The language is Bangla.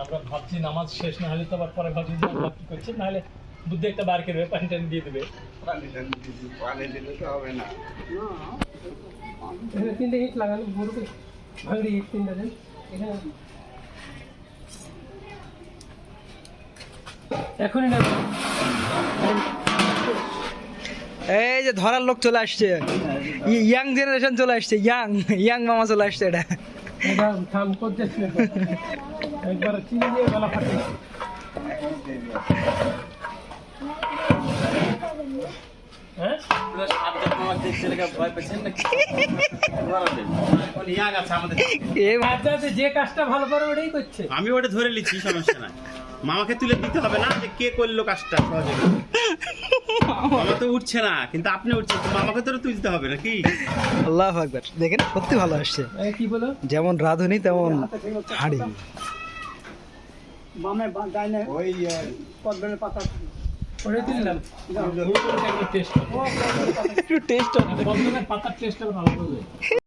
আমরা ভাবছি নামাজ শেষ না হলে তো আবার পরে ভাবছি আল্লাহ কি করছে? নাহলে বুদ্ধি একটা বার করবে পানি টানি দিয়ে দেবে। এখানে তিনটে ইট লাগানো বড় করে ভাঙড়ি ইট তিনটা দেন। এখানে এখনই না এই যে ধরার লোক চলে আসছে। ইয়াং জেনারেশন চলে আসছে ইয়াং ইয়াং মামা চলে আসছে এটা। এটা থাম করতেছ। না একবার চিনি দিয়ে গলা ফাটে হ্যাঁ? এ যে কাজটা ভালো পারে ওটাই করছে। আমি ওটা ধরে নিচ্ছি সমস্যা নাই। মামাকে তুলে দিতে হবে না যে কে করল কাজটা সহজে। মামা তো উঠছে না কিন্তু আপনি উঠছেন মামাকে তো তুলতে হবে নাকি? আল্লাহ একবার দেখেন সত্যি ভালো আসছে। কি বলো? যেমন রাধুনি তেমন হাড়ি। টেস্ট একটু টেস্ট বন্ধনের পাতার টেস্টটা ভালো করবে